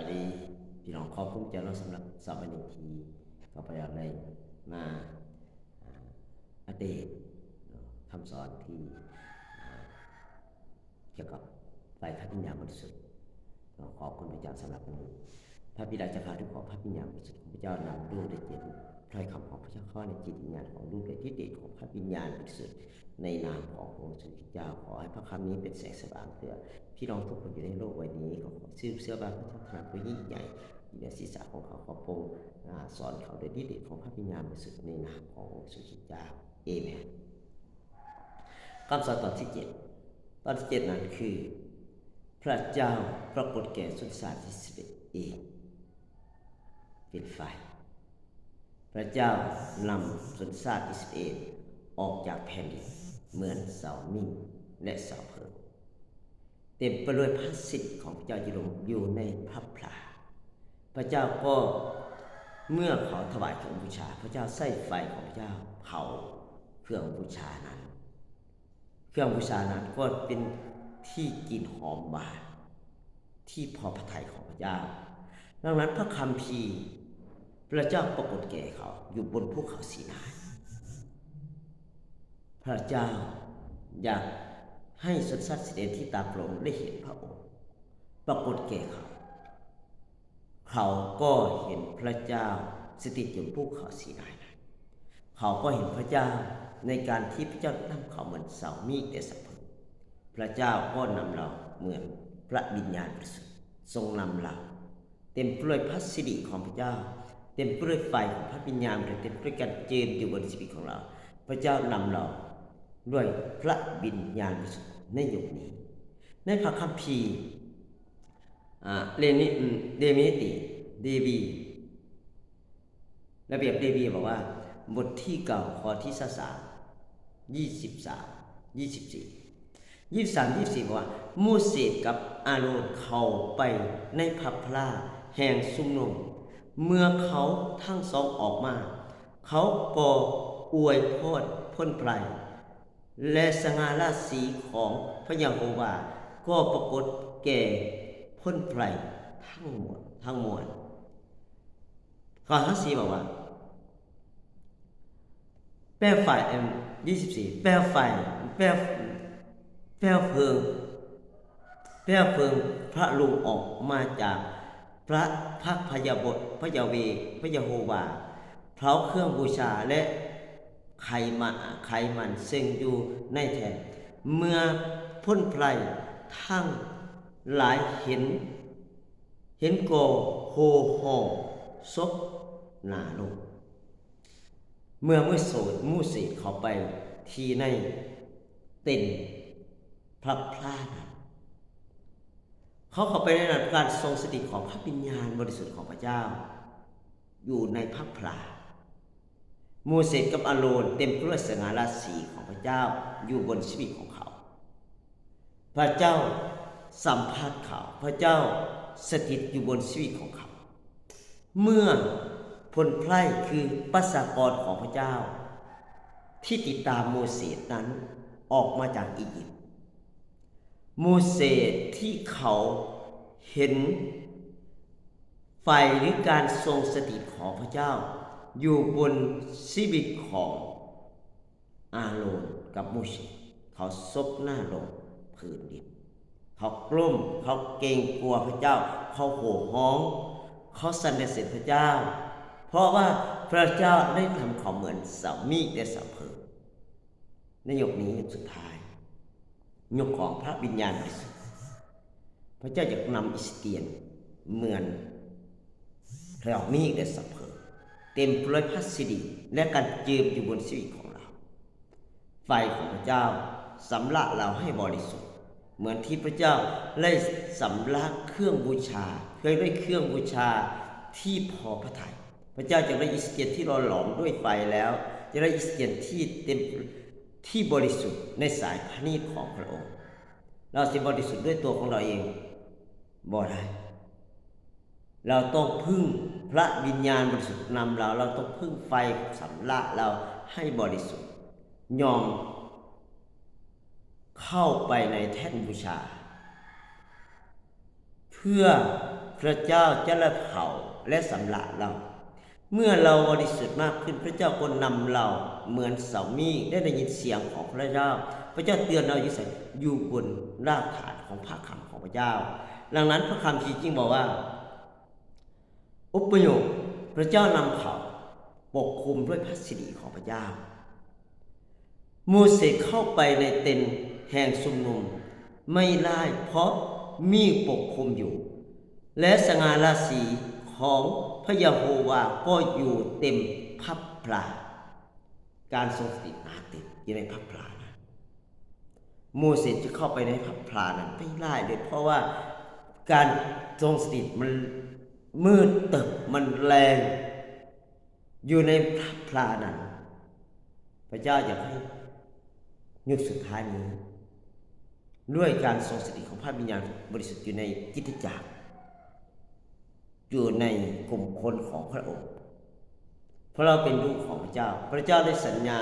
ายดีพี่น้องขอบคุณเจ้าเราสำหรับสามนิทีก็พยายามได้มาอัปเดตคำสอนที่เกี่ยวกับไตรพระพิญญาบริสุทธิ์ขอบคุณพระเจ้าสำหรับพระบิดาเจะพาทุกขอพระพิญญาบริสุทธิ์ของพระเจ้านำลูกได้เจริญ ถ้อยคำของพระเจ้าข้าในจิตวิญญาณของลูกเลยที่เดชของพระวิญญาณบริสุทธิ์ในนามขององค์สุริเจ้าขอให้พระคำนี้เป็นแสงสว่างเพื่อพี่น้องทุกคนอยู่ในโลกใบนี้ขอขอชื่อเสื้อบ้าพระเจ้าขนาดผู้ยิ่งใหญ่อยู่ในศีรษะของเขาขอพงอ่าสอนเขาโดยที่เดชของพระวิญญาณบริสุทธิ์ในนามขององค์สุริเจ้าเอเมนคำสอนตอนที่เจ็ดตอนที่เจ็ดนั้นคือ พระเจ้าปรากฏแก่สุนทรที่สิบเอ็ดเองเป็นไฟ พระเจ้านำสุนทรที่สิบเอ็ดออกจากแผ่นดินเหมือนเสามิ่งและเสาเพิงเต็มไปด้วยพระสิทธิ์ของพระเจ้าอยู่ลงอยู่ในพระพลาพระเจ้าก็เมื่อเขาถวายเครื่องบูชา พระเจ้าใส่ไฟของพระเจ้าเผาเครื่องบูชานั้น เครื่องบูชานั้นก็เป็นที่กลิ่นหอมหวานที่พอพระทัยของพระเจ้า ดังนั้นพระคัมภีร์ พระเจ้าปรากฏแก่เขาอยู่บนภูเขาสีนายพระเจ้าอยากให้สุดสัตว์เสด็จที่ตาโปร่งได้เห็นพระองค์ปรากฏแก่เขา เขาก็เห็นพระเจ้าสถิตอยู่ภูเขาสีนายเขาก็เห็นพระเจ้าในการที่พระเจ้านำเขาเหมือนเสามีดแต่สะพึงพระเจ้าก็นำเราเหมือนพระวิญญาณบริสุทธิ์ทรงนำเราเต็มไปด้วยพระสิริของพระเจ้า ต็มไปด้วยไฟของพระวิญญาณเต็มไปด้วยการเจิมอยู่บนชีวิตของเรา พระเจ้านำเราด้วยพระวิญญาณในยุคนี้ ในพระคัมภีร์อ่าเรนิเดมิติเดบีระเบียบเดบีบอกว่า บทที่เก่าข้อที่สสามยี่สิบสามยี่สิบสี่ยี่สามยี่สี่บอกว่า มูเสสกับอาโรนเข้าไปในพับพลาแห่งซุ่มนม เมื่อเขาทั้งสองออกมา เขาก็อวยพรพ้นไพรและสง่าราศีของพระยาโฮวา ก็ปรากฏแก่พ้นไพรทั้งหมดทั้งมวลข้อทั้งสี่บอกว่า แป้วไฟเอ็มยี่สิบสี่แป้วไฟแป้แป้เพิงแป้เพิงพระลุงออกมาจาก พระพักพยาบทพระยาเวพระยาโฮวาเผาเครื่องบูชาและไขมันไขมันซึ่งอยู่ในแทน เมื่อพ้นไพรทั้งหลายเห็น เห็นโกโฮโฮซบหนาลงเมื่อมุโสดมูสีเขาไปทีในเต็นพระพลานั้น เขาเข้าไปในนั้นการทรงสติตของพระวิญญาณบริสุทธิ์ของพระเจ้า อยู่ในพระพลามูเสสกับอาโรนเต็มไปด้วยสง่าราศีของพระเจ้าอยู่บนชีวิตของเขา พระเจ้าสัมภาษณ์เขาพระเจ้าสถิตอยู่บนชีวิตของเขา เมื่อผลไพร่คือปัสกรของพระเจ้า ที่ติดตามโมเสสนั้นออกมาจากอียิปต์ มเสสที่เขาเห็น ไฟหรือการทรงสถิตของพระเจ้า อยู่บนชีวิตของอาโรนกับโมเสสเขาซบหน้าลงพื้นดินเขากลุ้มเขาเกรงกลัวพระเจ้า เขาโห่ร้อง เขาสรรเสริญพระเจ้า เพราะว่าพระเจ้าได้ทำเขาเหมือนสามีและสาเพลิงในยกนี้สุดท้าย ยกของพระวิญญาณบริสุทธิ์พระเจ้าอยากนำอิสเตียนเหมือนเรามีและสเพลเต็มปด้วยพระสิริและการเจิมอยู่บนชีวิตของเรา ไฟของพระเจ้าสำลักเราให้บริสุทธิ์ เหมือนที่พระเจ้าได้สำลักเครื่องบูชาเคยได้เครื่องบูชาที่พอพระทยัยพระเจ้าจะได้อิสเกียนที่เราหลอมด้วยไฟแล้ว จะได้อิสเกียนที่เต็ม ที่บริสุทธิ์ในสายพระนีตของพระองค์ เราจะบริสุทธิ์ด้วยตัวของเราเองบ่ได้เราต้องพึ่งพระวิญญาณบริสุทธิ์นำเรา เราต้องพึ่งไฟสำลักเราให้บริสุทธิ์ยอมเข้าไปในแท่นบูชา เพื่อพระเจ้าจะละเผาและสำละเรา เมื่อเราบริสุทธิ์มากขึ้นพระเจ้าก็นำเราเหมือนเสามีได้ได้ยินเสียงของพระเจ้า พระเจ้าเตือนเราอยู่ใส่อยู่บนรากฐานของพระคำของพระเจ้า ดังนั้นพระคำจริงบอกว่า อุปโยคพระเจ้านำเขาปกคลุมด้วยพระสิริของพระเจ้า มูเสสเข้าไปในเต็นแห่งสุมนุม ไม่ได้เพราะมีปกคลุมอยู่ และสง่าราศีของ พระยาโฮวาก็อยู่เต็มพับพลา การทรงสถิตนาติดอยู่ในพับพลานะโมเสสจะเข้าไปในพับพลานั้นไม่ได้เลยเพราะว่าการทรงสถิตมันมืดตึกมันแรง อยู่ในพับพลานั้น พระเจ้าอยากให้ยุคสุดท้ายนี้ ด้วยการทรงสถิตของพระวิญญาณบริสุทธิ์อยู่ในกิจจักร อยู่ในกลุ่มคนของพระองค์ เพราะเราเป็นลูกของพระเจ้า พระเจ้าได้สัญญา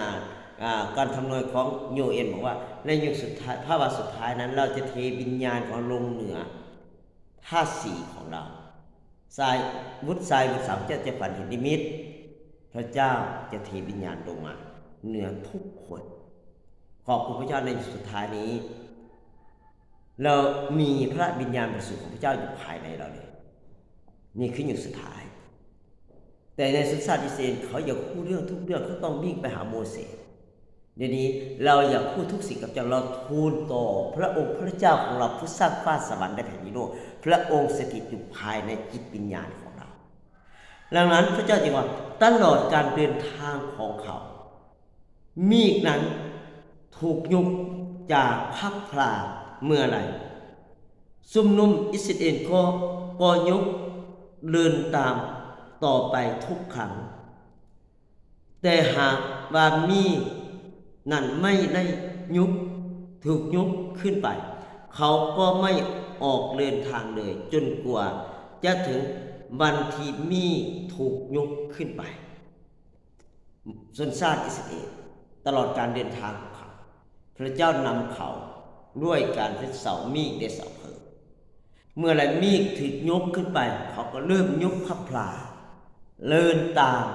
การทำนายของโยเอ็นบอกว่า ในยุคสุดท้ายภาพสุดท้ายนั้น เราจะเทวิญญาณของลงเหนือธาสีของเราทรายวุฒิทรายวุฒิสามเจ้าจะฝันเห็นนิมิต พระเจ้าจะเทวิญญาณลงมา เหนือทุกคน ขอบคุณพระเจ้าในยุคสุดท้ายนี้ เรามีพระวิญญาณบริสุทธิ์ของพระเจ้าอยู่ภายในเราเลย นี่คืออยู่สุดท้าย แต่ในสุนทรอิเอลเขาอยากพูดเรื่องทุกเรื่องเขาต้องวิ่งไปหาโมเสสเดี๋ยวนี้เราอยากพูดทุกสิ่งกับเจ้าเราทูลต่อ พระองค์พระเจ้าของเราผู้สร้างฟ้าสวรรค์และแผ่นดินโลกพระองค์สถิตอยู่ภายในจิตวิญญาณของเรา ดังนั้นพระเจ้าจึงว่าตลอดการเดินทางของเขา มีดนั้นถูกยุบจากพักพลาเมื่อไหร่ซุมนุมอิสราเอลก็ก็ยก เดินตามต่อไปทุกครั้งแต่หากว่ามีนั่นไม่ได้ยุบถูกยุบขึ้นไป เขาก็ไม่ออกเดินทางเลย จนกว่าจะถึงวันที่มีถูกยุบขึ้นไปส่วนชาติอิสราเอลตลอดการเดินทางของเขา พระเจ้านำเขาด้วยการเป็นเสามีดเสา เมื่อไรมีดถูกยกขึ้นไป เขาก็เริ่มยกพระพลาเลินตาม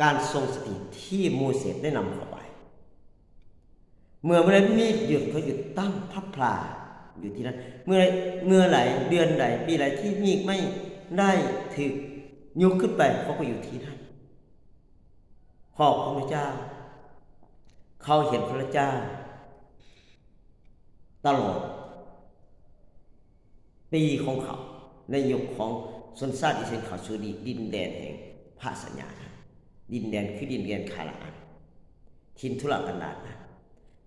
การทรงสติที่โมเสสได้นำเขาไป เมื่อเมื่อไรมีดหยุดเขาหยุดตั้งพระพลาอยู่ที่นั้น เมื่อไรเมื่อไหลเดือนไหลปีไหลที่มีดไม่ได้ถูกยกขึ้นไปเขาก็อยู่ที่นั้นขอบพระเจ้า เขาเห็นพระเจ้า ตลอด ปีของเขา ในยุคของสนซาติอิสราเอลเขาสู่ดินแดนแห่งพระสัญญา ดินแดนคือดินแดนคาลาอันทินทุรกันดารนะ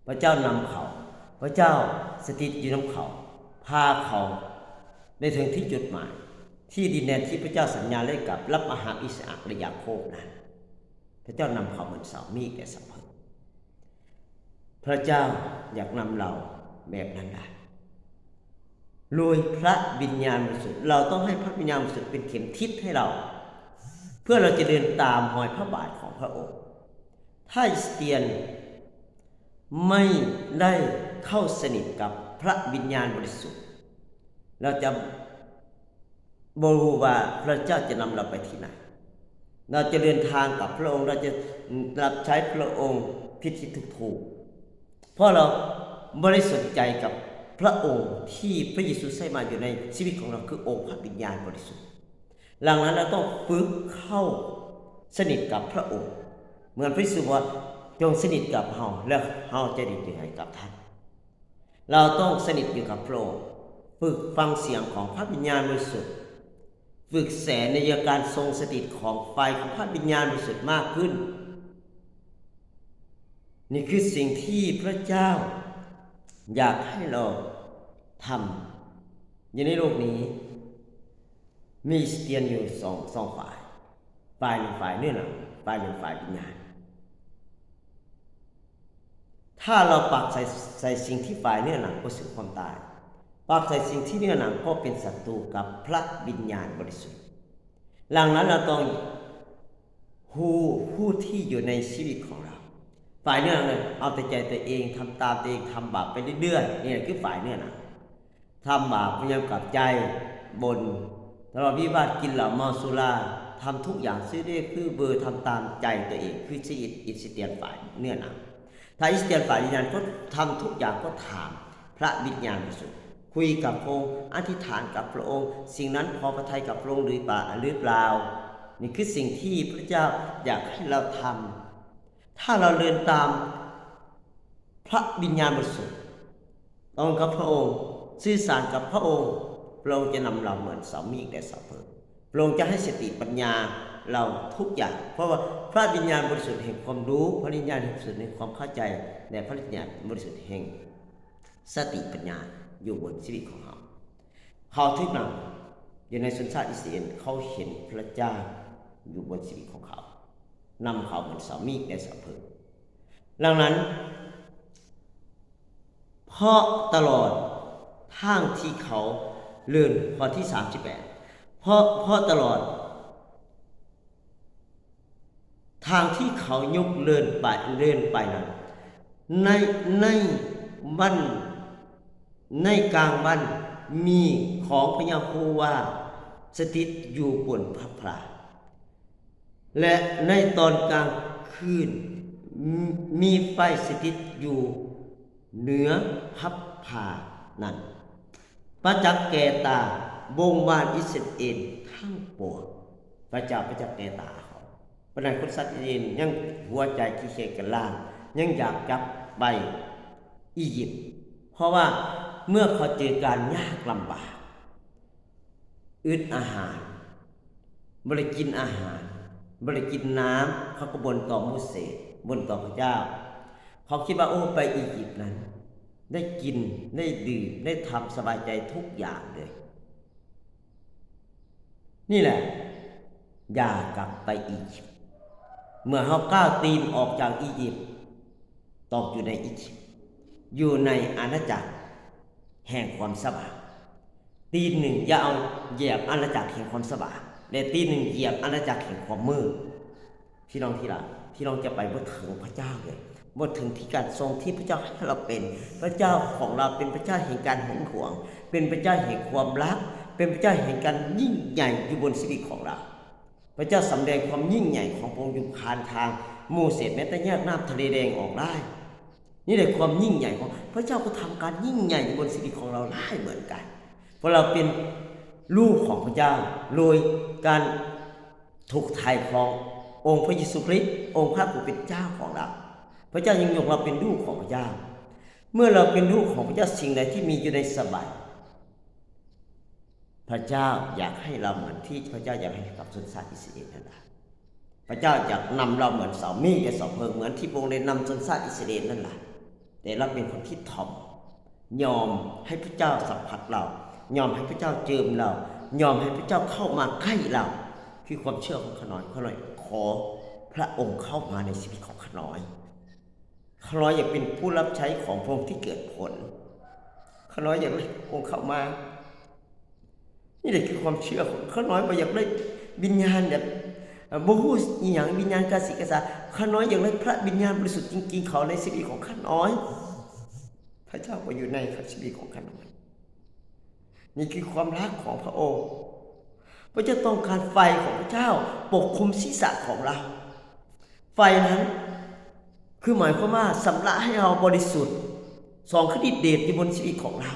พระเจ้านำเขา พระเจ้าสถิตอยู่น้ำเขา พาเขาในถึงที่จุดหมาย ที่ดินแดนที่พระเจ้าสัญญาไว้กับรับอาหารอิสอักและยาโคบนั้นพระเจ้านำเขาเหมือนเสามีดและสัมพันพระเจ้าอยากนำเราแบบนั้นได้ โดยพระวิญญาณบริสุทธิ์เราต้องให้พระวิญญาณบริสุทธิ์เป็นเข็มทิศให้เรา เพื่อเราจะเดินตามรอยพระบาทของพระองค์ ถ้าสเตียนไม่ได้เข้าสนิทกับพระวิญญาณบริสุทธิ์ เราจะบรู้ว่าพระเจ้าจะนำเราไปที่ไหน เราจะเดินทางกับพระองค์เราจะรับใช้พระองค์พิธีทุกถูกเพราะเราบริสุทธิ์ใจกับ พระองค์ที่พระเยซูใส่มาอยู่ในชีวิตของเราคือองค์พระวิญญาณบริสุทธิ์หลังนั้นเราต้องฝึกเข้าสนิทกับพระองค์ เหมือนพระเยซูว่าจงสนิทกับเฮาแล้วเฮาจะดียังไงกับท่าน เราต้องสนิทอยู่กับพระองค์ฝึกฟังเสียงของพระวิญญาณบริสุทธิ์ฝึกแสในการทรงสถิตของไฟของพระวิญญาณบริสุทธิ์มากขึ้น นี่คือสิ่งที่พระเจ้า อยากให้เราทำอยู่ในโลกนี้ มีสเตียนอยู่สองสองฝ่าย ฝ่ายหนึ่งฝ่ายเนื้อหนังฝ่ายหนึ่งฝ่ายวิญญาณถ้าเราปักใส่ใส่สิ่งที่ฝ่ายเนื้อหนังก็สู่ความตายปักใส่สิ่งที่เนื้อหนังก็เป็นศัตรูกับพระวิญญาณบริสุทธิ์หลังนั้นเราต้องผู้ผู้ที่อยู่ในชีวิตของเรา ฝ่ายเนื้อหนังเนี่ยเอาแต่ใจตัวเองทำตามตัวเองทำบาปไปเรื่อยๆนี่คือฝ่ายเนื้อนังทำบาปพยายามกลับใจบนทะเลาะวิวาทกินเหล้าเมาสุราทำทุกอย่างซื้อได้คือเบอร์ทำตามใจตัวเองคือชีวิตอิสเตียนฝ่ายเนื้อนังถ้าอิสเตียนฝ่ายวิญญาณก็ทำทุกอย่างก็ถามพระวิญญาณบริสุทธิ์คุยกับพระองค์อธิษฐานกับพระองค์ สิ่งนั้นพอพระทัยกับพระองค์หรือเปล่าหรือเปล่านี่คือสิ่งที่พระเจ้าอยากให้เราทำ ถ้าเราเดินตามพระวิญญาณบริสุทธิ์ตรงกับพระองค์สื่อสารกับพระองค์พระองค์จะนำเราเหมือนสามีและเสาเพลิงพระองค์จะให้สติปัญญาเราทุกอย่าง เพราะว่าพระวิญญาณบริสุทธิ์แห่งความรู้ พระวิญญาณบริสุทธิ์แห่งความเข้าใจและพระวิญญาณบริสุทธิ์แห่งสติปัญญาอยู่บนชีวิตของเขาเขาทุกนำอยู่ในสุนทรอิสราเอลเขาเห็นพระเจ้าอยู่บนชีวิตของเขา นำเขาเหมือนสามีและสาเพดังนั้น เพราะตลอดทางที่เขาเลื่อนข้อที่ 38 เพราะเพราะตลอด ทางที่เขายกเลื่อนไปเลื่อนไปนั้นในในบ้านในกลางบ้านมีของพญาโคว่าสถิตอยู่บนพระพลา และในตอนกลางคืน มีไฟสถิตอยู่เหนือพับผานั้นประจักษ์แก่ตาบงบานอิสเอลทั้งปวงพระเจ้าประจักษ์แก่ตาเขาเพระนั้นคนสัตว์อิสราเอลยังหัวใจขี้เกียจกันล่างยังอยากจับใบอียิปต์เพราะว่าเมื่อเขาเจอการยากลำบาก อึดอาหารบริกินอาหาร บริกินน้ำเขาก็บนต่อมูเสสบนต่อพระเจ้า เขาคิดว่าโอ้ไปอียิปต์นั้น ได้กินได้ดื่มได้ทำสบายใจทุกอย่างเลย นี่แหละ อย่ากลับไปอียิปต์เมื่อเขาก้าวตีนออกจากอียิปต์ตกอยู่ในอียิปต์อยู่ในอาณาจักร แห่งความสบายตีนหนึ่งอย่าเอาเหยียบอาณาจักรแห่งความสบาย แต่ตีนหนึ่งเหยียบอาณาจักรแห่งความมืดพี่น้องที่รักพี่น้องจะไปบ่ถึงพระเจ้าเลยบ่ถึงที่การทรงที่พระเจ้าให้เราเป็น พระเจ้าของเราเป็นพระเจ้าแห่งการหึงหวง เป็นพระเจ้าแห่งความรัก เป็นพระเจ้าแห่งการยิ่งใหญ่อยู่บนชีวิตของเรา พระเจ้าสำแดงความยิ่งใหญ่ของพระองค์อยู่ผ่านทางโมเสสแม้แต่แยกน้ำทะเลแดงออกได้นี่แหละความยิ่งใหญ่ของ พระเจ้าก็ทำการยิ่งใหญ่อยู่บนชีวิตของเราได้เหมือนกันเพราะเราเป็น ลูกของพระเจ้าโดยการถูกไถ่ขององค์พระเยซูคริสต์องค์พระผู้เป็นเจ้าของเรา พระเจ้ายังยกเราเป็นลูกของพระเจ้า เมื่อเราเป็นลูกของพระเจ้าสิ่งใดที่มีอยู่ในสบายพระเจ้าอยากให้เราเหมือนที่พระเจ้าอยากให้กับชนชาติอิสราเอลนั่นแหละพระเจ้าอยากนำเราเหมือนเสามีดกับเสาเพลิงเหมือนที่พระองค์ได้นำชนชาติอิสราเอลนั่นแหละแต่เราเป็นคนที่ถ่อมยอมให้พระเจ้าสัมผัสเรา ยอมให้พระเจ้าเจิมเรา ยอมให้พระเจ้าเข้ามาใกล้เรา คือความเชื่อของขน้อยขน้อยขอพระองค์เข้ามาในชีวิตของขน้อยขน้อยอยากเป็นผู้รับใช้ของพระองค์ที่เกิดผลขน้อยอยากให้พระองค์เข้ามา นี่แหละคือความเชื่อของข้าน้อยบ่อยากได้วิญญาณแบบเอ่อบ่ฮู้อีหยังวิญญาณกาสิกษาข้าน้อยอยากได้พระวิญญาณบริสุทธิ์จริงๆ เขาในชีวิตของข้าน้อย พระเจ้าก็อยู่ในชีวิตของข้าน้อย นี่คือความรักของพระองค์พระเจ้าต้องการไฟของพระเจ้าปกคลุมศีรษะของเรา ไฟนั้น คือหมายความว่าสำระให้เราบริสุทธิ์สองคดิเดชอยู่บนชีวิตของเรา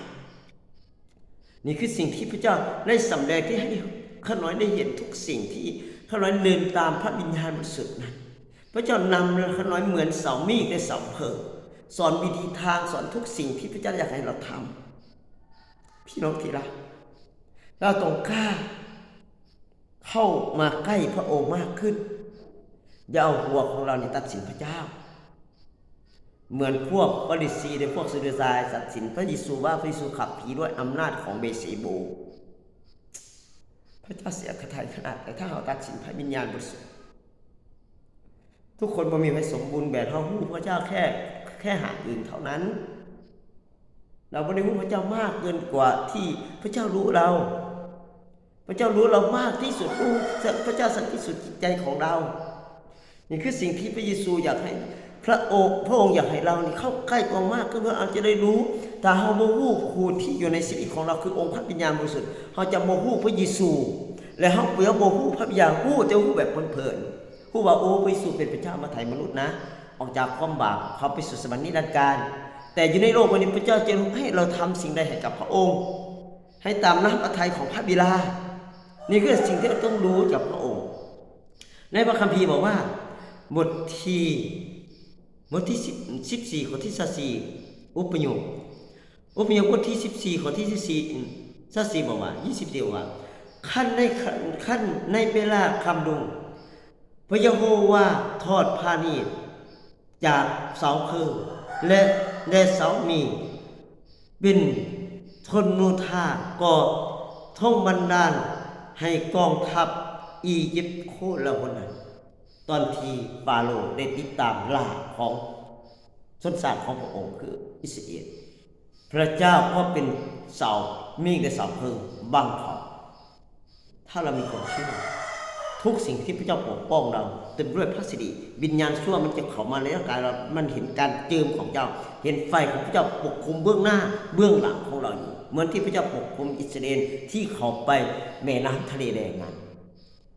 นี่คือสิ่งที่พระเจ้าได้สำแดงที่ให้ข้าน้อยได้เห็นทุกสิ่งที่ข้าน้อยเดินตามพระวิญญาณบริสุทธิ์นั้น พระเจ้านำข้าน้อยเหมือนเสามีดในเสาเพลิงสอนวิธีทางสอนทุกสิ่งที่พระเจ้าอยากให้เราทำ พี่น้องที่รักเราต้องกล้า เข้ามาใกล้พระองค์มากขึ้น อย่าเอาหัวของเราในตัดสินพระเจ้า เหมือนพวกฟาริสีในพวกซาดูซายตัดสินพระเยซูว่าพระเยซูขับผีด้วยอำนาจของเบเซโบ พระเจ้าเสียขทัยขนาดแต่ถ้าเราตัดสินพระวิญญาณบริสุทธิ์ทุกคนบ่มีไว้สมบูรณ์แบบเท่าหู้พระเจ้าแค่แค่หาอื่นเท่านั้น เราไม่ได้รู้พระเจ้ามากเกินกว่าที่พระเจ้ารู้เรา พระเจ้ารู้เรามากที่สุดรู้พระเจ้าสันติสุดจิตใจของเรา นี่คือสิ่งที่พระเยซูอยากให้พระองค์พระองค์อยากให้เรานี่เข้าใกล้องค์มากขึ้นเพื่อเราจะได้รู้ถ้าเฮาบ่ฮู้ผู้ที่อยู่ในชีวิตของเราคือองค์พระวิญญาณบริสุทธิ์เฮาจะบ่ฮู้พระเยซู และเฮาเปรียบบ่ฮู้พระวิญญาณฮู้แต่ฮู้แบบเพลินๆฮู้ว่าโอ้พระเยซูเป็นพระเจ้ามาไถ่มนุษย์นะ ออกจากความบาปเขาไปสู่สวรรค์นิรันดร์การ แต่อยู่ในโลกวันนี้พระเจ้าจะให้เราทำสิ่งใดให้กับพระองค์ ให้ตามน้ำพระทัยของพระบิดานี่คือสิ่งที่เราต้องรู้จากพระองค์ ในพระคัมภีร์บอกว่า บทที่บทที่สิบสิบสี่ข้อที่สิบสี่อุปโยคอุปโยคบทที่สิบสี่ข้อที่สิบสี่สิบสี่บอกว่ายี่สิบสี่บอกว่าขั้นในขั้นในเวลาคำดุงพระยะโฮวาทอดพาณีจากเสาเพิงและ และเสามีเป็นทนนูทาก็ท่องบันดาลให้กองทัพอียิปต์โคละคนนั้นตอนที่ฟาโรห์ได้ติดตามล่าของชนชาติของพระองค์คืออิสราเอลพระเจ้าก็เป็นเสามีแต่เสาเพิงบังเขาถ้าเรามีความเชื่อทุกสิ่งที่พระเจ้าปกป้องเรา เต็มด้วยพระสิริวิญญาณชั่วมันจะเข้ามาในร่างกายเรามันเห็นการเจิมของเจ้า เห็นไฟของพระเจ้าปกคลุมเบื้องหน้าเบื้องหลังของเราอยู่เหมือนที่พระเจ้าปกคลุมอิสราเอลที่เขาไปแม่น้ำทะเลแดงนั้น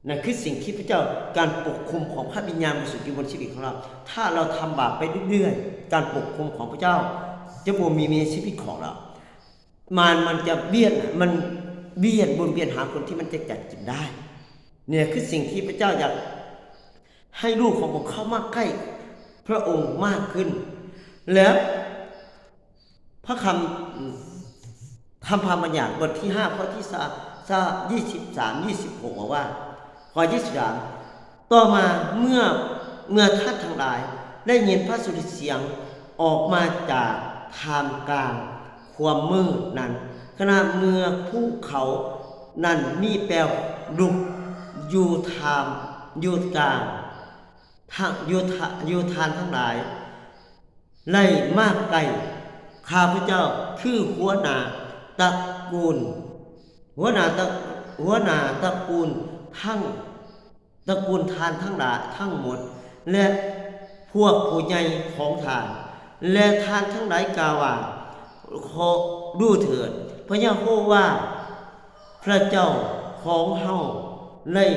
นั่นคือสิ่งที่พระเจ้าการปกคลุมของพระวิญญาณบริสุทธิ์อยู่บนชีวิตของเรา ถ้าเราทำบาปไปเรื่อยๆ การปกคลุมของพระเจ้าจะบ่มีในชีวิตของเรา มันมันจะเบี้ยนมันเบี้ยนบนเบี้ยนหาคนที่มันจะจัดกินได้ เนี่ยคือสิ่งที่พระเจ้าอยาก ให้ลูกของผมเข้ามากใกล้ พระองค์มากขึ้น แล้ว พระคำคำพามัญญัติบทที่ห้าข้อที่สาสายี่สิบสามยี่สิบหกบอกว่า ข้อยี่สิบสามต่อมาเมื่อเมื่อท่านทั้งหลาย ได้ยินพระสุริเสียงออกมาจากทามกลางความมืดนั้นขณะเมื่อภูเขานั้นมีแปลลุกอยู่ทามอยู่กลาง ทางอยู่ทาอยู่ทานทั้งหลายไล่มากไกลข้าพเจ้าคือหัวหน้าตระกูล หัวหน้าตระหัวหน้าตระกูลทั้งตระกูลทานทั้งหลายทั้งหมด และพวกผู้ใหญ่ของทาน และทานทั้งหลายกล่าวว่าขอดูเถิดพระยาโฮว่า พระเจ้าของเฮาเลย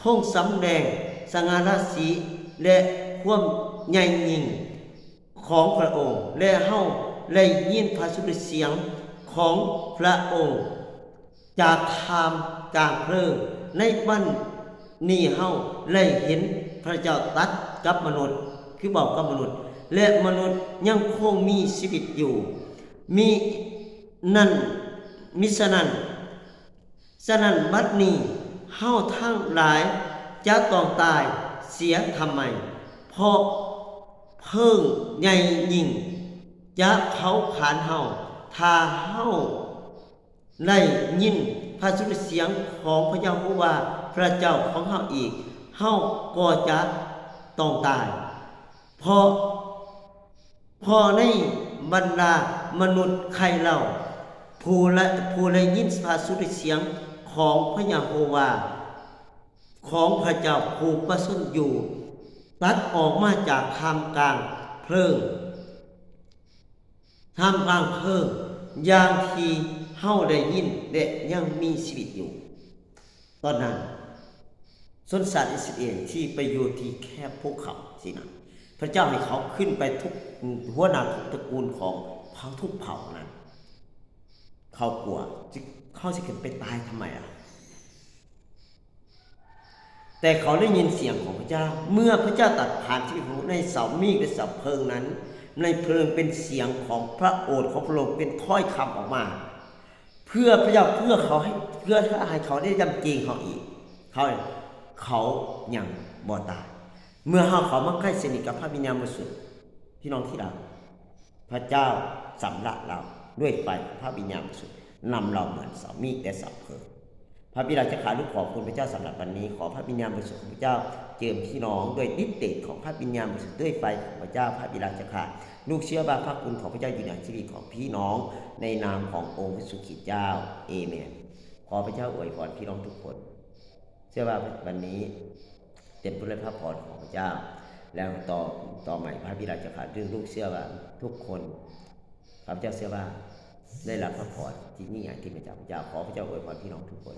ท่องสำแดง สง่าราศีและความใหญ่ยิ่งของพระองค์ และเฮาเลยยินพระสุรเสียงของพระองค์ จากทามกลางเพลิงในวันนี้เฮาเลยเห็นพระเจ้าตัดกับมนุษย์ คือบอกกับมนุษย์ และมนุษย์ยังคงมีชีวิตอยู่ มีนั่นมิฉะนั้นฉะนั้นบัดนี้เฮาทั้งหลาย จะต้องตายเสียทำไม เพราะเพิ่งใหญ่ยิ่งจะเผาผลาญเฮาถ้าเฮาได้ยินพระสุรเสียงของพระเจ้าผู้ว่าพระเจ้าของเฮาอีกเฮาก็จะต้องตาย เพราะพอในบรรดามนุษย์ใครเล่าผู้ละผู้ได้ยินพระสุรเสียงของพระยาโฮวา ของพระเจ้าผู้ประสนอยู่ ตัดออกมาจากทามกลางเพลิงทามกลางเพลิงอย่างที่เฮาได้ยินและยังมีชีวิตอยู่ ตอนนั้นสนสัตว์อิสราเอลที่ไปอยู่ที่แคบภูเขาสินะพระเจ้าให้เขาขึ้นไปทุกหัวหน้าทุกตระกูลของเผ่าทุกเผ่านั้น เขากลัวเขาจะขึ้นไปตายทำไมอะ แต่เขาได้ยินเสียงของพระเจ้า เมื่อพระเจ้าตัดผ่านชีวิตของในเสามีดและเสาเพลิงนั้น ในเพลิงเป็นเสียงของพระโอษฐ์ของพระองค์เป็นถ้อยคำออกมา เพื่อพระเจ้าเพื่อเขาให้เพื่อให้เขาได้ยำจริงเขาอีก เขาเขายังบ่ตายเมื่อเขาเขามาใกล้สนิทกับพระวิญญาณบริสุทธิ์พี่น้องที่รักพระเจ้าสำระเราด้วยไฟพระวิญญาณบริสุทธิ์นำเราเหมือนเสามีดและเสาเพลิง พระบิดาเจะขาลูกขอบคุณพระเจ้าสำหรับวันนี้ ขอพระวิญญาณบริสุทธิ์ของพระเจ้าเจิมพี่น้องด้วยฤทธิ์เดชของพระวิญญาณบริสุทธิ์ด้วยไฟของพระเจ้าพระบิดาเจะขาลูกเชื่อว่าพระคุณของพระเจ้าอยู่ในชีวิตของพี่น้อง ในนามขององค์พระสุขิตเจ้าเอเมนขอพระเจ้าอวยพรพี่น้องทุกคน เชื่อว่าวันนี้เต็มไปด้วยพระพรของพระเจ้า แล้วต่อต่อใหม่พระบิดาเจะขาเรื่องลูกเชื่อว่าทุกคนข้าพเจ้าเชื่อว่าได้รับพระพรที่นี่อย่างที่พระเจ้าพระเจ้าขอพระเจ้าอวยพรพี่น้องทุกคน